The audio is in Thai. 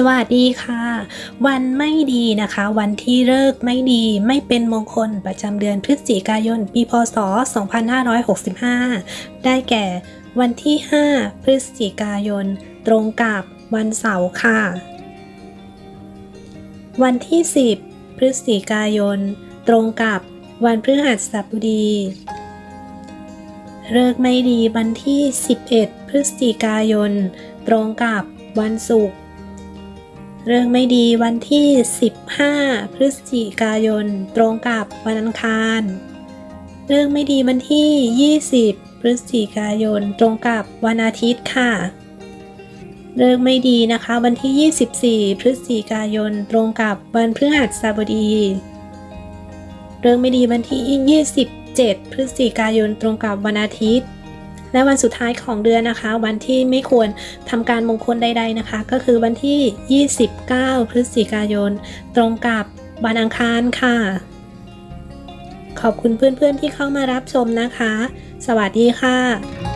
สวัสดีค่ะ วันไม่ดีนะคะ วันที่เลิกไม่ดีไม่เป็นมงคลประจำเดือนพฤศจิกายน ปีพศ 2565 ได้แก่ วันที่ 5 พฤศจิกายน ตรงกับวันเสาร์ค่ะ วันที่ 10 พฤศจิกายน ตรงกับวันพฤหัสบดีเลิกไม่ดีวันที่ 11 พฤศจิกายน ตรงกับวันศุกร์ เรื่องไม่ดีวันที่ 15 พฤศจิกายน ตรงกับวันอังคาร เรื่องไม่ดีวันที่ 20 พฤศจิกายน ตรงกับวันอาทิตย์ค่ะ เรื่องไม่ดีนะคะ วันที่ 24 พฤศจิกายน ตรงกับวันพฤหัสบดี เรื่องไม่ดีวันที่ 27 พฤศจิกายน ตรงกับวันอาทิตย์ และวันสุดท้ายของเดือนนะคะ วันที่ไม่ควรทำการมงคลใด ๆนะคะ ก็คือวันที่ 29 พฤศจิกายน ตรงกับวันอังคารค่ะ ขอบคุณเพื่อนๆที่เข้ามารับชมนะคะ สวัสดีค่ะ